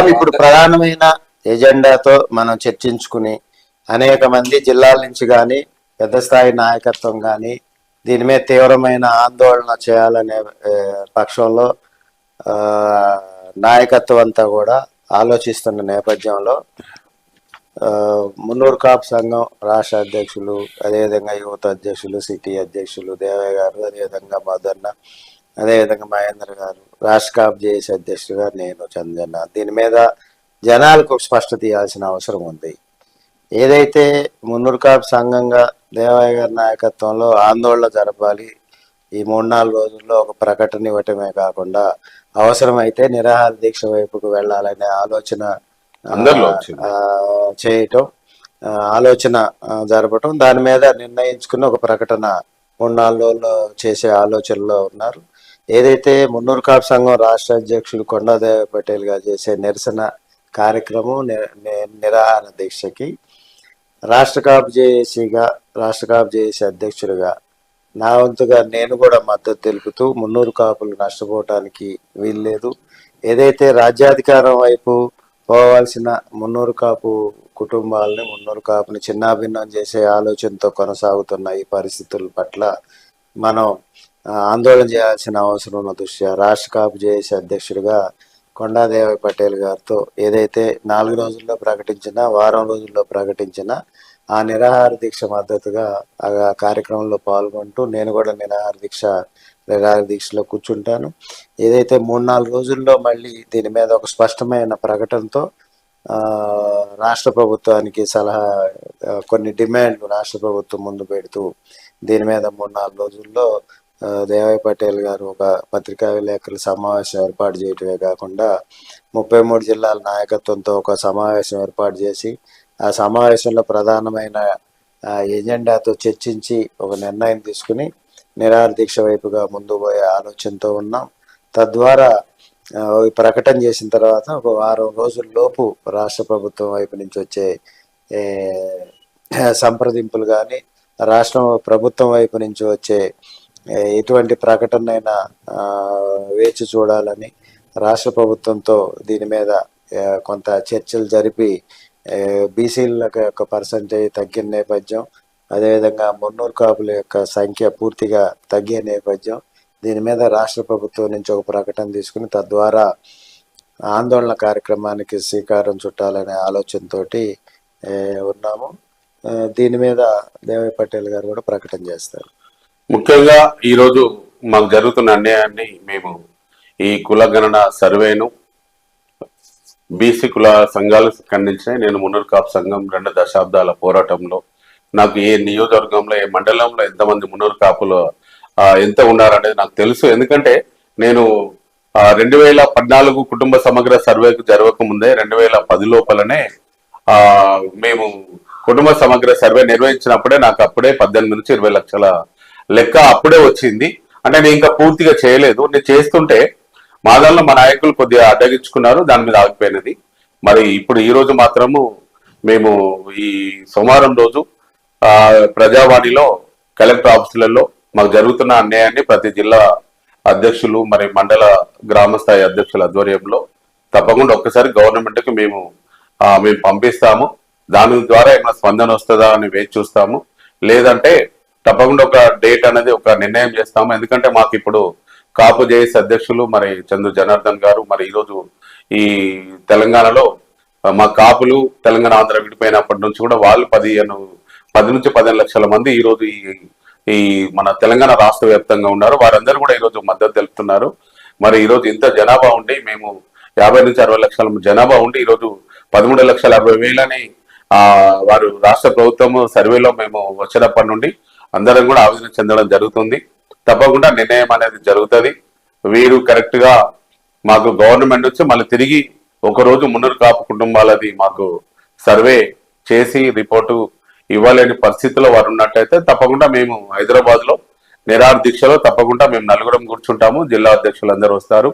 కేవలం ఇప్పుడు ప్రధానమైన ఎజెండాతో మనం చర్చించుకుని అనేక మంది జిల్లాల నుంచి కానీ పెద్ద స్థాయి నాయకత్వం కానీ దీని మీద తీవ్రమైన ఆందోళన చేయాలనే పక్షంలో ఆ, నాయకత్వం అంతా కూడా ఆలోచిస్తున్న నేపథ్యంలో ఆ, మున్నూరు కాపు సంఘం రాష్ట్ర అధ్యక్షులు అదేవిధంగా యువత అధ్యక్షులు సిటీ అధ్యక్షులు దేవయ్య గారు అదేవిధంగా మదన్న అదేవిధంగా మహేంద్ర గారు రాష్ట్ర కాపు జేఏసీ అధ్యక్షుడుగా నేను చందన్న దీని మీద జనాలకు స్పష్టత ఇవ్వాల్సిన అవసరం ఉంది. ఏదైతే మున్నూరు కాపు సంఘంగా దేవయ్య గారి నాయకత్వంలో ఆందోళన జరపాలి ఈ మూడు నాలుగు రోజుల్లో ఒక ప్రకటన ఇవ్వటమే కాకుండా అవసరమైతే నిరాహార దీక్ష వైపుకు వెళ్ళాలనే ఆలోచన చేయటం ఆలోచన జరపటం దాని మీద నిర్ణయించుకుని ఒక ప్రకటన మూడు నాలుగు రోజుల్లో చేసే ఆలోచనలో ఉన్నారు. ఏదైతే మున్నూరు కాపు సంఘం రాష్ట్ర అధ్యక్షులు కొండాదేవ పటేల్ గారు చేసే నిరసన కార్యక్రమం నిరాహార దీక్షకి రాష్ట్ర కాపు జేఏసీగా రాష్ట్ర కాపు జేఏసీ అధ్యక్షుడిగా నా వంతుగా నేను కూడా మద్దతు తెలుపుతూ మున్నూరు కాపులు నష్టపోవటానికి వీల్లేదు. ఏదైతే రాజ్యాధికారం వైపు పోవాల్సిన మున్నూరు కాపు కుటుంబాలని మున్నూరు కాపుని చిన్నాభిన్నం చేసే ఆలోచనతో కొనసాగుతున్న ఈ పరిస్థితుల పట్ల మనం ఆందోళన చేయాల్సిన అవసరం ఉన్న దృష్ట్యా రాష్ట్ర కాపు జేఏసీ అధ్యక్షుడిగా కొండాదేవి పటేల్ గారితో ఏదైతే నాలుగు రోజుల్లో ప్రకటించిన వారం రోజుల్లో ప్రకటించిన ఆ నిరాహార దీక్ష మద్దతుగా ఆ కార్యక్రమంలో పాల్గొంటూ నేను కూడా నిరాహార దీక్ష నిరాహార దీక్షలో కూర్చుంటాను. ఏదైతే మూడు నాలుగు రోజుల్లో మళ్ళీ దీని మీద ఒక స్పష్టమైన ప్రకటనతో రాష్ట్ర ప్రభుత్వానికి సలహా కొన్ని డిమాండ్లు రాష్ట్ర ప్రభుత్వం ముందు పెడుతూ దీని మీద మూడు నాలుగు రోజుల్లో ఆ, దేవయ్య పటేల్ గారు ఒక పత్రికా విలేకరుల సమావేశం ఏర్పాటు చేయటమే కాకుండా ముప్పై మూడు జిల్లాల నాయకత్వంతో ఒక సమావేశం ఏర్పాటు చేసి ఆ సమావేశంలో ప్రధానమైన ఎజెండాతో చర్చించి ఒక నిర్ణయం తీసుకుని నిరాహార దీక్ష వైపుగా ముందు పోయే ఆలోచనతో ఉన్నాం. తద్వారా ప్రకటన చేసిన తర్వాత ఒక వారం రోజుల్లోపు రాష్ట్ర ప్రభుత్వం వైపు నుంచి వచ్చే సంప్రదింపులు కానీ రాష్ట్ర ప్రభుత్వం వైపు నుంచి వచ్చే ఎటువంటి ప్రకటనైనా ఆ, వేచి చూడాలని రాష్ట్ర ప్రభుత్వంతో దీని మీద కొంత చర్చలు జరిపి బీసీల యొక్క పర్సంటేజ్ తగ్గిన నేపథ్యం అదేవిధంగా మున్నూరు కాపుల యొక్క సంఖ్య పూర్తిగా తగ్గే నేపథ్యం దీని మీద రాష్ట్ర ప్రభుత్వం నుంచి ఒక ప్రకటన తీసుకుని తద్వారా ఆందోళన కార్యక్రమానికి శ్రీకారం చుట్టాలనే ఆలోచనతో ఉన్నాము. దీని మీద దేవయ్య పటేల్ గారు కూడా ప్రకటన చేస్తారు. ముఖ్యంగా ఈరోజు మాకు జరుగుతున్న అన్యాయాన్ని మేము ఈ కులగణన సర్వేను బీసీ కుల సంఘాలు ఖండించినాయి నేను మున్నూరు కాపు సంఘం రెండు దశాబ్దాల పోరాటంలో నాకు ఏ నియోజకవర్గంలో ఏ మండలంలో ఎంతమంది మున్నూరు కాపులు ఎంత ఉన్నారనేది నాకు తెలుసు. ఎందుకంటే నేను రెండు వేల పద్నాలుగు కుటుంబ సమగ్ర సర్వేకు జరగక ముందే రెండు వేల పది లోపలనే ఆ మేము కుటుంబ సమగ్ర సర్వే నిర్వహించినప్పుడే నాకు అప్పుడే పద్దెనిమిది నుంచి ఇరవై లక్షల లెక్క అప్పుడే వచ్చింది. అంటే నేను ఇంకా పూర్తిగా చేయలేదు. నేను చేస్తుంటే మా దానిలో మా నాయకులు కొద్దిగా అడ్డగించుకున్నారు. దాని మీద ఆగిపోయినది. మరి ఇప్పుడు ఈ రోజు మాత్రము మేము ఈ సోమవారం రోజు ప్రజావాణిలో కలెక్టర్ ఆఫీసులలో మాకు జరుగుతున్న అన్యాయాన్ని ప్రతి జిల్లా అధ్యక్షులు మరి మండల గ్రామ స్థాయి అధ్యక్షుల ఆధ్వర్యంలో తప్పకుండా ఒక్కసారి గవర్నమెంట్కి మేము మేము పంపిస్తాము. దాని ద్వారా ఏమైనా స్పందన వస్తుందా అని వేచి చూస్తాము. లేదంటే తప్పకుండా ఒక డేట్ అనేది ఒక నిర్ణయం చేస్తాము. ఎందుకంటే మాకు ఇప్పుడు కాపు జేఎస్ అధ్యక్షులు మరి చంద్ర జనార్దన్ గారు మరి ఈరోజు ఈ తెలంగాణలో మా కాపులు తెలంగాణ ఆంధ్ర విడిపోయినప్పటి నుంచి కూడా వాళ్ళు పదిహేను పది నుంచి పదిహేను లక్షల మంది ఈరోజు ఈ ఈ మన తెలంగాణ రాష్ట్ర వ్యాప్తంగా ఉన్నారు. వారందరూ కూడా ఈరోజు మద్దతు తెలుపుతున్నారు. మరి ఈరోజు ఇంత జనాభా ఉండి మేము యాభై నుంచి అరవై లక్షల జనాభా ఉండి ఈరోజు పదమూడు లక్షల యాభై వేలని ఆ వారు రాష్ట్ర ప్రభుత్వం సర్వేలో మేము వచ్చినప్పటి నుండి అందరం కూడా ఆవేదన చెందడం జరుగుతుంది. తప్పకుండా నిర్ణయం అనేది జరుగుతుంది. వీరు కరెక్ట్గా మాకు గవర్నమెంట్ వచ్చి మళ్ళీ తిరిగి ఒక రోజు మున్నూరు కాపు కుటుంబాలది మాకు సర్వే చేసి రిపోర్టు ఇవ్వలేని పరిస్థితిలో వారు ఉన్నట్టయితే తప్పకుండా మేము హైదరాబాద్లో నిరాహార దీక్షలో తప్పకుండా మేము నలుగురం కూర్చుంటాము. జిల్లా అధ్యక్షులు అందరూ వస్తారు.